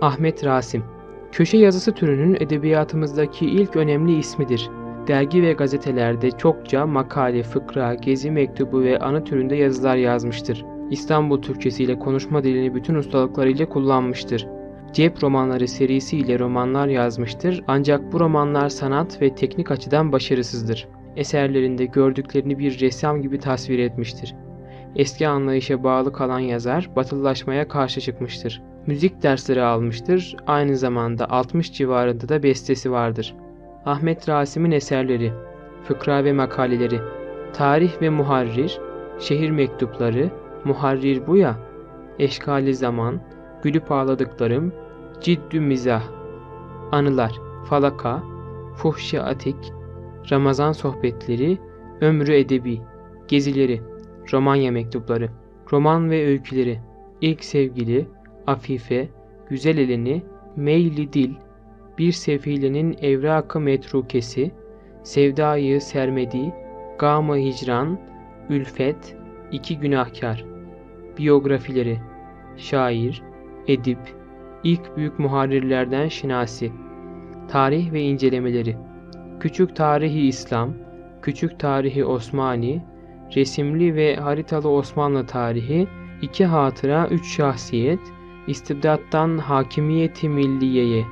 Ahmet Rasim Köşe yazısı türünün edebiyatımızdaki ilk önemli ismidir. Dergi ve gazetelerde çokça makale, fıkra, gezi mektubu ve anı türünde yazılar yazmıştır. İstanbul Türkçesiyle konuşma dilini bütün ustalıklarıyla kullanmıştır. Cep romanları serisiyle romanlar yazmıştır ancak bu romanlar sanat ve teknik açıdan başarısızdır. Eserlerinde gördüklerini bir ressam gibi tasvir etmiştir. Eski anlayışa bağlı kalan yazar batılılaşmaya karşı çıkmıştır. Müzik dersleri almıştır. Aynı zamanda 60 civarında da bestesi vardır. Ahmet Rasim'in eserleri, fıkra ve makaleleri, tarih ve muharrir, şehir mektupları, muharrir bu ya, eşkali zaman, gülüp ağladıklarım, ciddü mizah, anılar, falaka, fuhşi atik, Ramazan sohbetleri, ömrü edebi, gezileri, Romanya mektupları, roman ve öyküleri, ilk sevgili, afife, güzel elini, meyli dil, bir sefilenin evrakı metrukesi, sevdayı sermedi, gamı hicran, ülfet, iki günahkar, biyografileri, şair, edip, ilk büyük muharrirlerden Şinasi, tarih ve incelemeleri, Küçük Tarihi İslam, Küçük Tarihi Osmani, Resimli ve Haritalı Osmanlı Tarihi, iki hatıra, üç şahsiyet, İstibdattan Hakimiyeti Milliye'ye